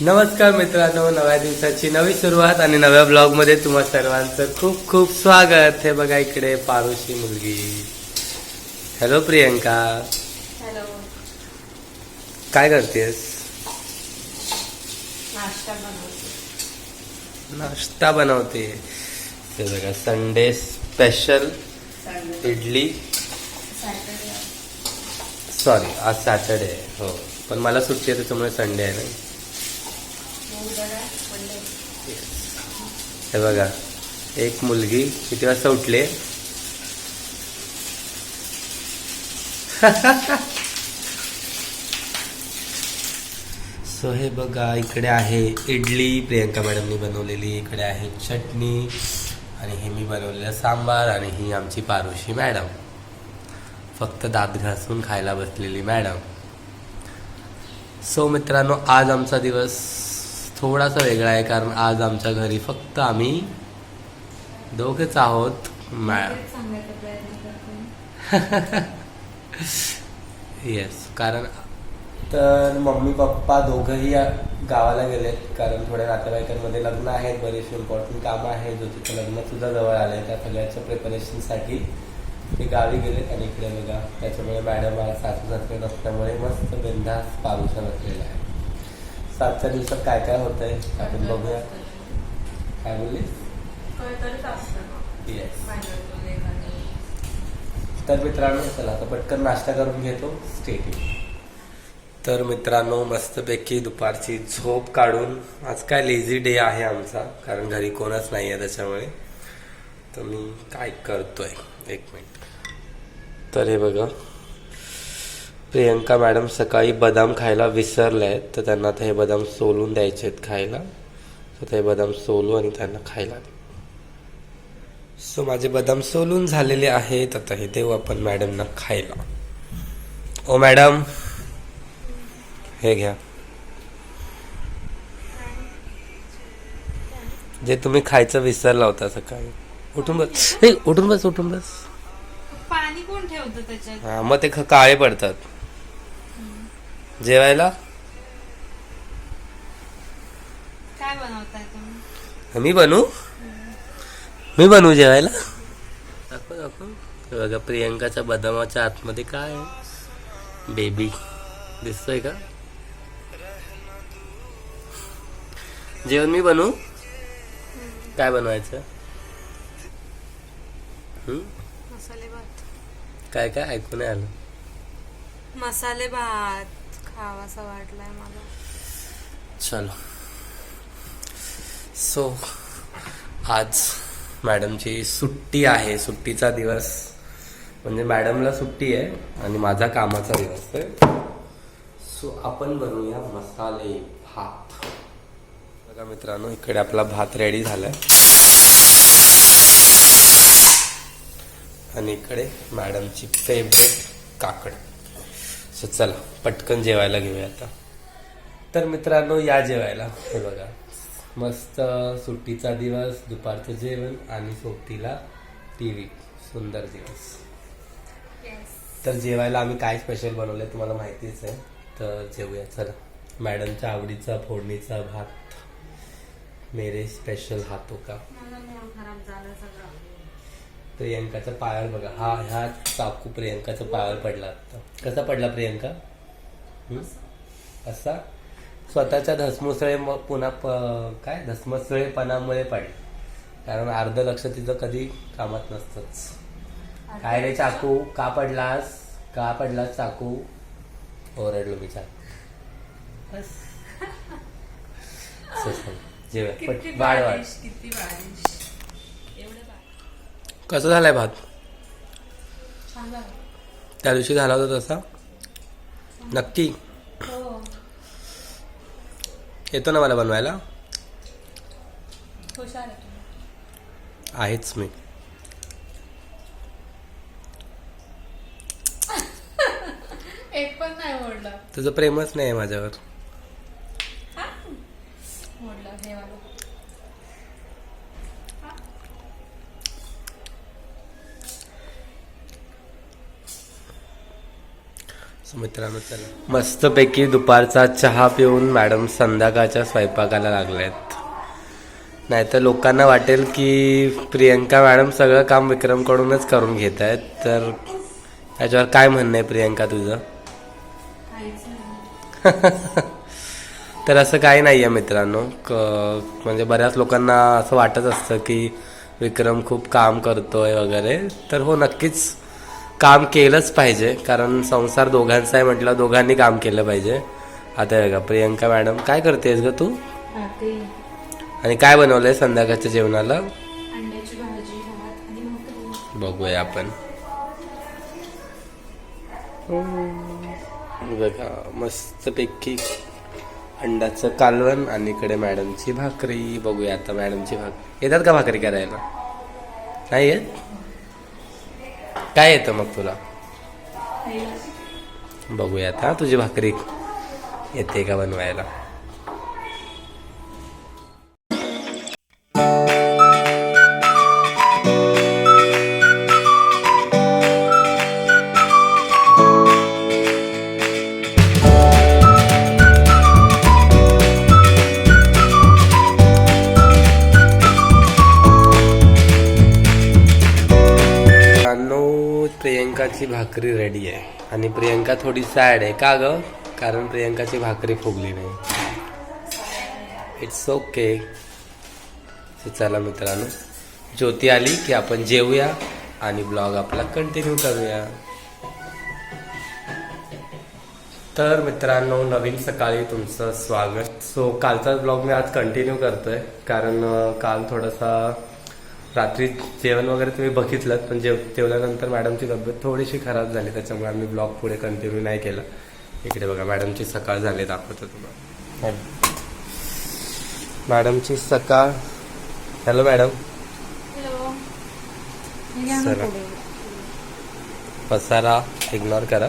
नमस्कार मित्रांनो नव्या दिवसाची नवी सुरुवात आणि नव्या ब्लॉगमध्ये तुम्हा सर्वांचं खूप खूप स्वागत. हे बघा इकडे पारुशी मुलगी. हॅलो प्रियंका. हॅलो काय करतेस? नाश्ता बनवते. नाश्ता बनवते. हे बघा संडे स्पेशल इडली. सॉरी आज सॅटर्डे आहे. हो पण मला सुट्टी आहे त्याच्यामुळे संडे आहे ना? हे बघा एक मुलगी किती वाजता उठले? सो हे बघा इकडे आहे इडली. प्रियंका मॅडमनी बनवलेली इकडे आहे चटणी. आणि हे मी बनवलेलं सांबार आणि ही आमची पारुशी मॅडम. फक्त दात घासून खायला बसलेली मॅडम. सो मित्रांनो आज आमचा दिवस थोडासा वेगळा आहे कारण आज आमच्या घरी फक्त आम्ही दोघेच आहोत. मॅ सांगायचा प्रयत्न करते. येस कारण तर मम्मी पप्पा दोघंही या गावाला गेलेत कारण थोड्या नातेवाईकांमध्ये लग्न आहेत बरेचसे इम्पॉर्टंट कामं आहेत. ज्योतीचं लग्न सुद्धा जवळ आलंय त्या सगळ्याच्या प्रिपरेशनसाठी ते गावी गेलेत आणि इकडे बघा. त्याच्यामुळे मॅडम आज सासू सासरे नसल्यामुळे मस्त बिंदास पारुषा नसलेला आहे. सातच्या दिवसात काय काय होतंय? आपण बघूया. काय असतं. येस तर मित्रांनो चला आता पटकन नाश्ता करून घेतो. स्टेट तर मित्रांनो मस्तपैकी दुपारची झोप काढून आज काय लेझी डे आहे आमचा कारण घरी कोणच नाही आहे त्याच्यामुळे. तर मी काय करतोय? एक मिनिट तर हे बघा. प्रियंका मॅडम सकाळी बदाम खायला विसरले आहेत तर त्यांना आता हे बदाम सोलून द्यायचे आहेत खायला. तर ते बदाम सोलू आणि त्यांना खायला. सो माझे बदाम सोलून झालेले आहेत आता हे देऊ आपण मॅडमना खायला. ओ मॅडम. हे घ्या. जे तुम्ही खायचं विसरला होता सकाळी. उठून बस. हे उठून बस उठून बस. पाणी कोण ठेवतं त्याच्यात? हा मग ते काळे पडतात. जेवायला? काय बनवताय तुम्ही? मी बनू? मी बनवू जेवायला? दाखव दाखव. हे बघा प्रियंकाच्या बदामाच्या आतमध्ये काय आहे? बेबी दिसतोय का? जेवण मी बनवू काय बनवायचं? हं? मसाले भात. काय काय? ऐकून नाही आलं. मसाले भात. खावासा वाटलाय मला. चलो. सो आज मॅडमची सुट्टी आहे. सुट्टीचा दिवस. म्हणजे मॅडमला सुट्टी आहे आणि माझा कामाचा दिवस आहे. सो आपण बनवूया मसाले भात. बघा मित्रांनो इकडे आपला भात रेडी झालाय. आणि इकडे मॅडमची फेवरेट काकड. सो चला पटकन जेवायला घेऊया आता. तर मित्रांनो या जेवायला. हे बघा. मस्त सुट्टीचा दिवस दुपारचं जेवण आणि सोबतीला टी व्ही सुंदर दिवस. तर जेवायला आम्ही काय स्पेशल बनवलंय तुम्हाला माहितीच आहे. तर जेवूया चला. मॅडमच्या आवडीचा फोडणीचा भात. मेरे स्पेशल हातो का प्रियंकाच्या पायावर बघा. हा ह्या चाकू प्रियंकाच्या पायावर पडला. आता कसा पडला प्रियंका? असा? स्वतःच्या धसमुसळे पुन्हा प- काय? धसमुसळेपणामुळे पडला. कारण अर्ध लक्ष तिचं कधी कामात नसतंच. काय रे चाकू? का पडलास? का पडलास चाकू? ओरडलो मी चाकू. बस. पट वाढ वाढ. कसं झालाय भात? त्या दिवशी झाला होता तसा? नक्की? हो. येतो ना मला बनवायला? आहेच मी. एक पण नाही तुझं प्रेमच नाही आहे माझ्यावर ओढलं हे वाला So, मित्रांनो चला. मस्तपैकी दुपारचा चहा पिऊन मॅडम संध्याकाळच्या स्वयंपाकाला लागल्यात नाहीतर लोकांना वाटेल की प्रियंका मॅडम सगळं काम विक्रमकडूनच करून घेत आहेत. तर त्याच्यावर काय म्हणणं आहे प्रियंका तुझं? तर असं काही नाही आहे मित्रांनो. क म्हणजे बऱ्याच लोकांना असं वाटत असतं की विक्रम खूप काम करतोय वगैरे. तर हो नक्कीच काम केलंच पाहिजे कारण संसार दोघांचा आहे म्हटलं दोघांनी काम केलं पाहिजे. आता हे बघा प्रियंका मॅडम काय करतेस ग तू? आणि काय बनवलंय संध्याकाळच्या जेवणाला? बघूया आपण. बघा मस्तपैकी अंड्याचं कालवण आणि इकडे मॅडमची भाकरी. बघूया आता मॅडमची भाकरी येतात का भाकरी करायला? नाही येत? काय येतं मग तुला? बघूया आता तुझी भाकरी येते का बनवायला? प्रियंकाची भाकरी रेडी आहे. आणि प्रियंका थोडी सॅड आहे. का ग? कारण प्रियंकाची भाकरी फुगली नाही. इट्स ओके चला मित्रांनो ज्योती आली की आपण जेवूया आणि ब्लॉग आपला कंटिन्यू करूया. तर मित्रांनो नवीन सकाळी तुमचं स्वागत. सो कालचा ब्लॉग मी आज कंटिन्यू करतोय. कारण काल थोडासा रात्री जेवण वगैरे तुम्ही बघितलं पण जेव जेवल्यानंतर मॅडमची तब्येत थोडीशी खराब झाली त्याच्यामुळे आम्ही ब्लॉग पुढे कंटिन्यू नाही केला. इकडे बघा मॅडमची सकाळ झाली दाखवतो तुम्हाला. मॅडमची सकाळ. Hello madam. हॅलो. चला. पसारा इग्नोर करा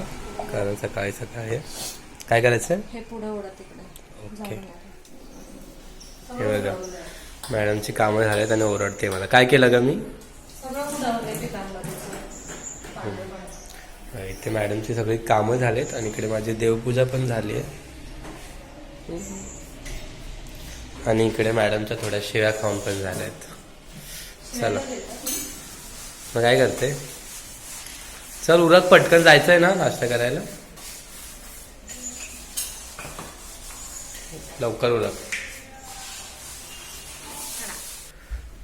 कारण सकाळी सकाळी आहे. काय करायचं हे पुढे ओढा तिकडे. ओके जाऊन हे बघा. मॅडमची कामं झालेत आणि ओरडते मला. काय केलं का मी? करायचं इथे मॅडमची सगळी कामं झालेत आणि इकडे माझी देवपूजा पण झाली आहे. आणि इकडे मॅडमच्या थोड्या शिव्या खाऊन पण झाल्यात चला. मग काय करते? चल उरक पटकन. जायचंय ना नाश्ता करायला? लवकर उरक.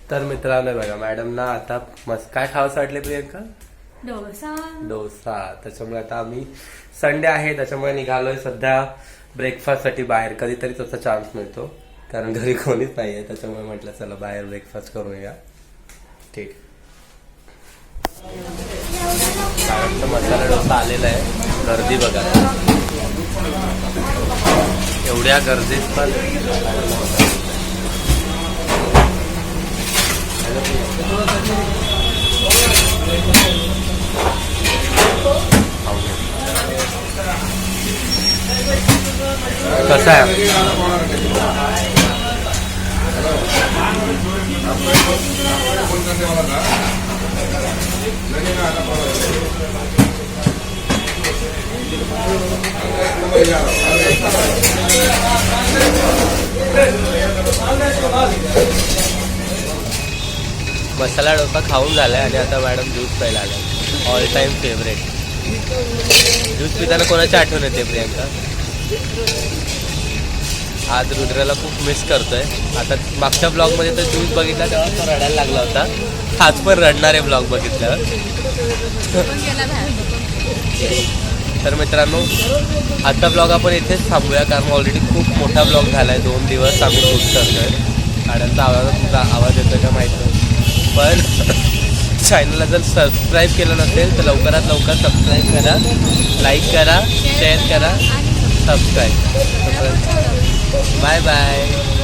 तर मित्रांनो बघा मॅडमना आता मस्त काय खावंसं वाटले प्रियंका? डोसा. डोसा. त्याच्यामुळे आता आम्ही संडे आहे त्याच्यामुळे निघालोय सध्या ब्रेकफास्टसाठी बाहेर. कधीतरी तसा चान्स मिळतो कारण घरी कोणीच नाही आहे त्याच्यामुळे म्हटलं चला बाहेर ब्रेकफास्ट करूया. ठीक. मसाला डोसा आलेला आहे गर्दी बघा. एवढ्या गर्दीत पण कसा आहे मसाला डोसा खाऊन झाला आहे आणि आता मॅडम ज्यूस प्यायला आलाय. ऑल टाइम फेवरेट ज्यूस पिताना कोणाची आठवण येते प्रियांका? आज रुद्राला खूप मिस करतोय. आता मागच्या ब्लॉगमध्ये तर ज्यूस बघितला तेव्हा तो रडायला लागला होता. आज पण रडणारे ब्लॉग बघितल्यावर. तर मित्रांनो आजचा ब्लॉग आपण इथेच थांबूया कारण ऑलरेडी खूप मोठा ब्लॉग झाला आहे दोन दिवस आम्ही शूट करतोय. गाड्यांचा आवाज तुमचा आवाज येतो का माहीत नाही. पण चॅनलला जर सबस्क्राईब केलं नसेल तर लवकरात लवकर सबस्क्राईब करा लाईक करा शेअर करा सबस्क्राईब बाय बाय